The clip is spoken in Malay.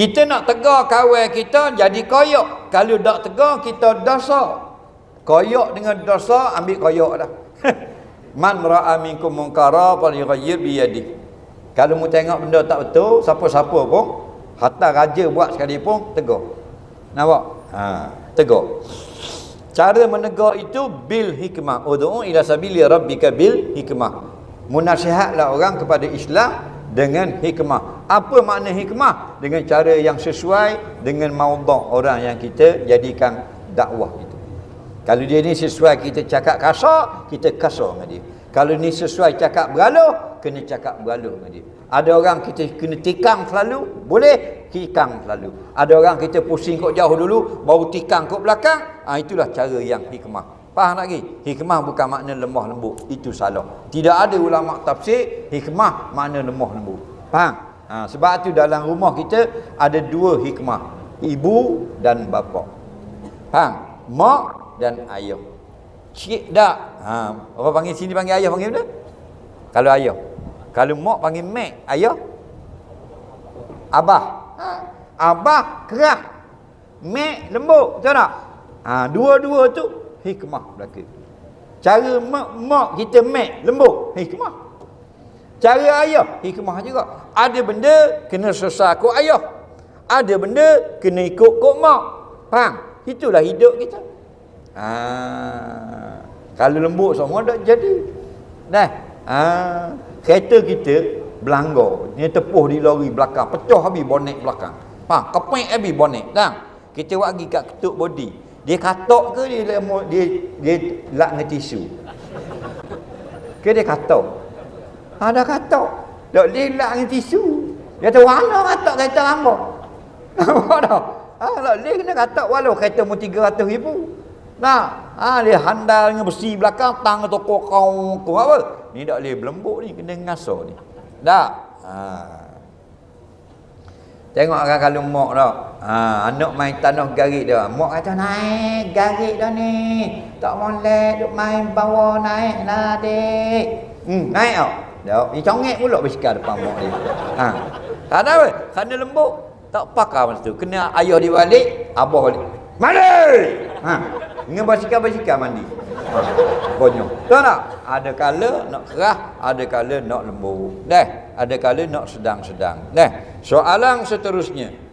Kita nak tegar kawan kita jadi koyok. Kalau tak tegar kita dosa. Koyok dengan dosa ambil koyok dah. Man ra'a minkum munkara falyughayyir bi yadihi. Kalau mu tengok benda tak betul, siapa-siapa pun hatta raja buat sekali pun tegur. Nampak? Ha, tegur. Cara menegur itu bil hikmah. Ud'u ila sabili rabbika bil hikmah. Munasihatlah orang kepada Islam dengan hikmah. Apa makna hikmah? Dengan cara yang sesuai dengan maudhu' orang yang kita jadikan dakwah itu. Kalau dia ni sesuai kita cakap kasar, kita kasar dengan dia. Kalau ni sesuai cakap bergaluh, kena cakap bergaluh dengan dia. Ada orang kita kena tikang selalu, boleh tikang selalu. Ada orang kita pusing kok jauh dulu, baru tikang kok belakang. Ha, itulah cara yang hikmah. Faham lagi? Hikmah bukan makna lemah lembut. Itu salah. Tidak ada ulama tafsir hikmah makna lemah lembut. Faham? Ha, sebab tu dalam rumah kita ada dua hikmah. Ibu dan bapa. Faham? Mak dan ayah. Cik dak. Ha, orang panggil sini panggil ayah panggil mana? Kalau ayah. Kalau mak panggil mek, ayah. Abah. Ha, abah keras. Mek lembut, betul tak? Ha, dua-dua tu hikmah belaka. Cara mak, mak kita mek lembut, hikmah. Cara ayah, hikmah juga. Ada benda kena selesai kok ayah. Ada benda kena ikut kok mak. Faham? Itulah hidup kita. Ah, kalau lembut semua dah jadi. Dah. Ah, kereta kita belanggar. Ni tepuh di lori belakang, pecah habis bonet belakang. Ha, kepek habis bonet. Dah. Kita buat pergi kat ketuk body. Dia katok ke dia dia dia, dia lak dengan tisu? Ke dia katok? Ada katok. Dok dia lak dengan tisu. Dia tahu mana katok kereta hamba. Nampak tak? Ah, ha, dia kena katok walau kereta mu 300 ribu. Nah, ha, dia handal dengan besi belakang, tang toko kau kau apa? Ni tak boleh belembut ni, kena ngaso ni. Tak? Ha. Tengok orang kalau mak dah. Ha, anak main tanah garik dia. Mak kata naik garik dah ni. Tak boleh duk main bawa naik lah dek. Hmm, naik tau. Dia, dia congek pula bersikap depan mak dia. Ha. Tak ada apa? Kerana lembut. Tak pakar masa tu. Kena ayah dia balik, abah balik. Malik! Ha. Dengan basikal-basikal mandi. Ha. Bonyok. Tahu tak? Ada kala nak kerah, ada kala nak lembut. Dah. Ada kala nak sedang-sedang. Dah. Soalan seterusnya.